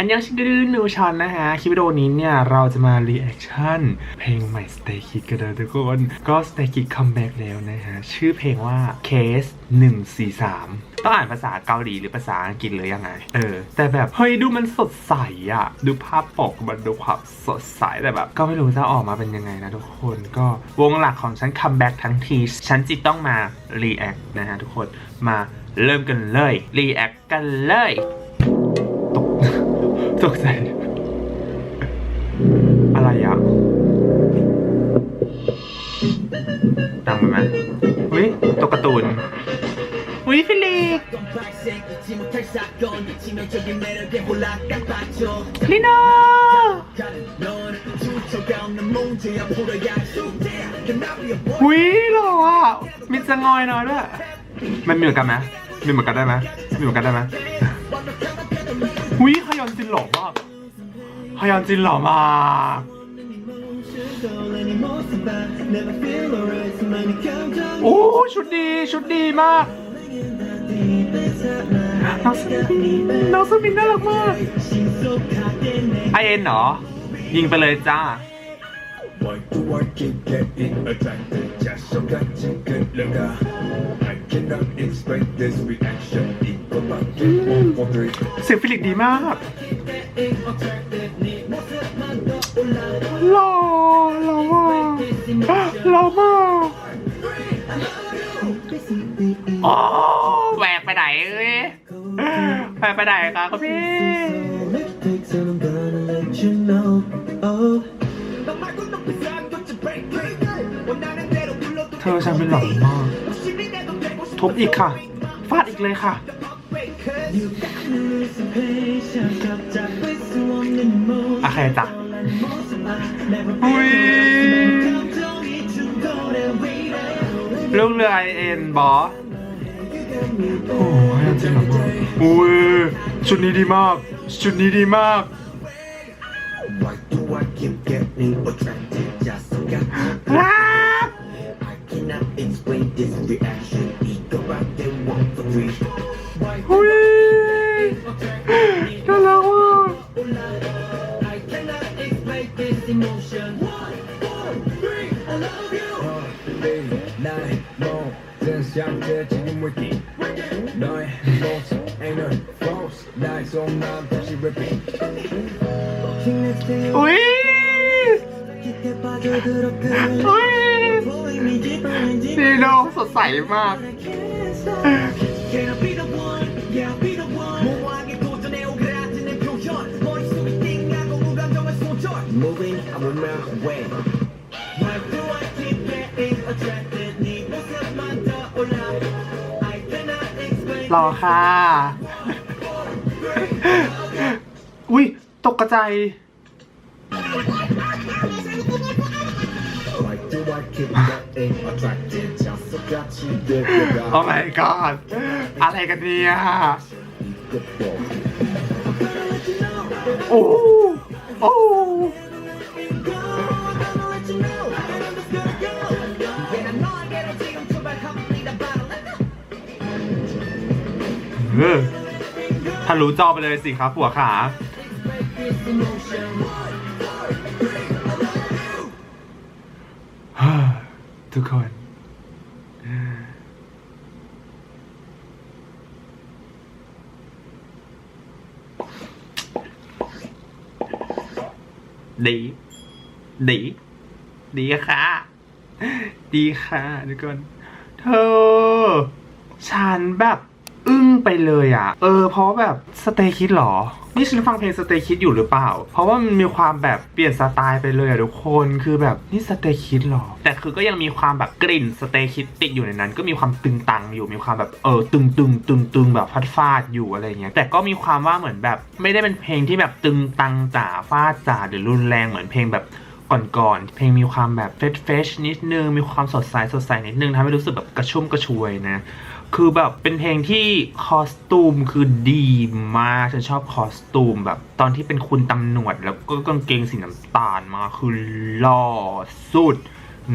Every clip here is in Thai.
อันยังชิงกดูนูชอนนะฮะ คลิปวิดีโอนี้เนี่ย เราจะมารีแอคชั่น เพลงใหม่ Stay Kid กันเลยทุกคน ก็ Stay Kid comeback แล้วนะฮะ ชื่อเพลงว่า Case 143 ต้องอ่านภาษาเกาหลีหรือภาษาอังกฤษหรือยังไง เออ แต่แบบ เฮ้ย ดูมันสดใสอะดูภาพปกมันดูความสดใส แต่แบบ ก็ไม่รู้จะออกมาเป็นยังไงนะทุกคนก็วงหลักของฉันคัมแบ็กทั้งที ฉันจิตต้องมารีแอคนะฮะทุกคนมาเริ่มกันเลยรีแอคกันเลย ตกใจอะไรอะดังไปไหมอุ้ยตัวการ์ตูนอุ้ยฟิลิกลิโนอุ้ยหล่ออะมีจะงอยน้อยด้วยมันมีเหมือนกันไหมมีเหมือนกันได้ไหมมีเหมือนกันได้ไหม วิฮยอนจินหล่อมากฮยอนจินหล่อมากโอ้ชุดดีชุดดีมากน้องสมินน้องสมินน่ารักมากไอเอ็นเหรอ ยิงไปเลยจ้า Why do I keep getting attracted just so that you could look at? I cannot explain this reaction. เสียงฟิลิกดีมากหล่อหล่อมากหล่อมากโอ้แหวกไปไหนเอ้ยแหวกไปไหนคะคุณพี่เธอฉันเป็นหล่อมากทุบอีกค่ะ ฟาดอีกเลยค่ะ อะใครจ้ะอุ้ยลูกเรือไอเอ็นบอโอ้ยจริงเหรออุ้ยชุดนี้ดีมาก ชุดนี้ดีมากรัก cannot explain this reaction. Eat the rock, they want for free. Why? น่ารักว่ะอุ้ยยดีสดใสมาก รอค่ะ อุ้ยตกใจายโอ้ my god อะไรกันเนี่ยโอ้โอ้ ออทะลุจอไปเลยสิครับผัวขา ทุกคน ดี ดี ดีค่ะ ดีค่ะทุกคน เธอ ฉันแบบ อึ้งไปเลยอะ เออ เพราะแบบสเตคิดหรอ นี่ฉันฟังเพลงสเตคิดอยู่หรือเปล่า เพราะว่ามันมีความแบบเปลี่ยนสไตล์ไปเลยอะทุกคน คือแบบนี่สเตคิดหรอ แต่คือก็ยังมีความแบบกลิ่นสเตคิดติดอยู่ในนั้น ก็มีความตึงตังอยู่ มีความแบบเออตึงตึงตึงตึงแบบฟาดฟาดอยู่อะไรเงี้ย แต่ก็มีความว่าเหมือนแบบ ไม่ได้เป็นเพลงที่แบบตึงตังจ๋าฟาดจ๋าหรือรุนแรงเหมือนเพลงแบบก่อนๆ เพลงมีความแบบเฟชเฟชนิดนึง มีความสดใสสดใสนิดนึงทำให้รู้สึกแบบกระชุ่มกระชวยนะ คือแบบเป็นเพลงที่คอสตูมคือดีมาก ฉันชอบคอสตูมแบบตอนที่เป็นคุณตำหนวด แล้วก็กางเกงสีน้ำตาลมาคือหล่อสุด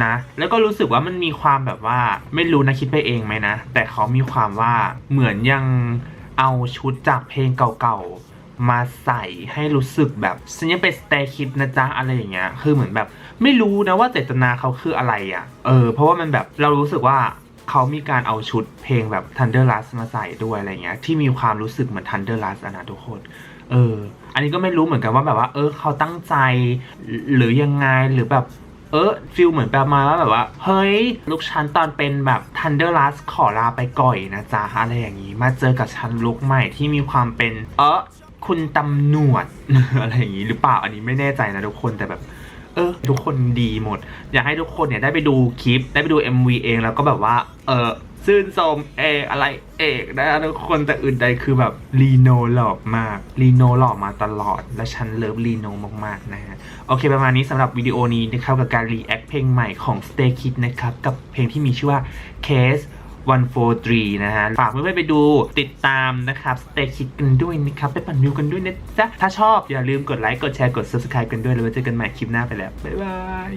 นะ แล้วก็รู้สึกว่ามันมีความแบบว่าไม่รู้นะคิดไปเองไหมนะ แต่เขามีความว่าเหมือนยังเอาชุดจากเพลงเก่าๆ มาใส่ให้รู้สึกแบบฉันยังเป็นสเตคิดนะจ๊ะอะไรอย่างเงี้ยคือเหมือนแบบ ไม่รู้นะว่าเจตนาเขาคืออะไรอะ่ะ เออ เพราะว่ามันแบบเรารู้สึกว่า เขามีการเอาชุดเพลงแบบ Thunder Lust มาใส่ด้วยอะไรเงี้ย ที่มีความรู้สึกเหมือน Thunder Lust อะนะทุกคน เออ อันนี้ก็ไม่รู้เหมือนกันว่าแบบว่า เออ เขาตั้งใจ หรือยังไงหรือแบบเออฟิลเหมือนประมาณว่าแบบว่า เฮ้ย ลูกฉันตอนเป็นแบบ Thunder Lust ขอลาไปก่อยนะจ๊ะ อะไรอย่างนี้ มาเจอกับฉันลุกใหม่ที่มีความเป็น เออคุณตำหนวด อะไรอย่างนี้หรือเปล่าอันนี้ไม่แน่ใจนะทุกคนแต่แบบ เออ ทุกคนดีหมด อยากให้ทุกคนเนี่ยได้ไปดูคลิป ได้ไปดู MV เองแล้วก็แบบว่า เออซื่นชมเอกอะไรเอกนะทุกคนแต่อื่นใดคือแบบลีโนหล่อมากลีโนหล่อมาตลอด และฉันเลิฟลีโนมากๆนะฮะ โอเคประมาณนี้สำหรับวิดีโอนี้นะครับกับการรีแอคเพลงใหม่ของ Stay Kids นะครับ กับเพลงที่มีชื่อว่า Case 143 นะฮะ ฝากเพื่อนๆไปดูติดตามนะครับ Stay Kids กันด้วยนะครับ ไปปั่นวิวกันด้วยนะจ๊ะ ถ้าชอบอย่าลืมกดไลค์ กดแชร์ กด Subscribe กันด้วย แล้วไว้เจอกันใหม่คลิปหน้าไปแล้ว บ๊ายบาย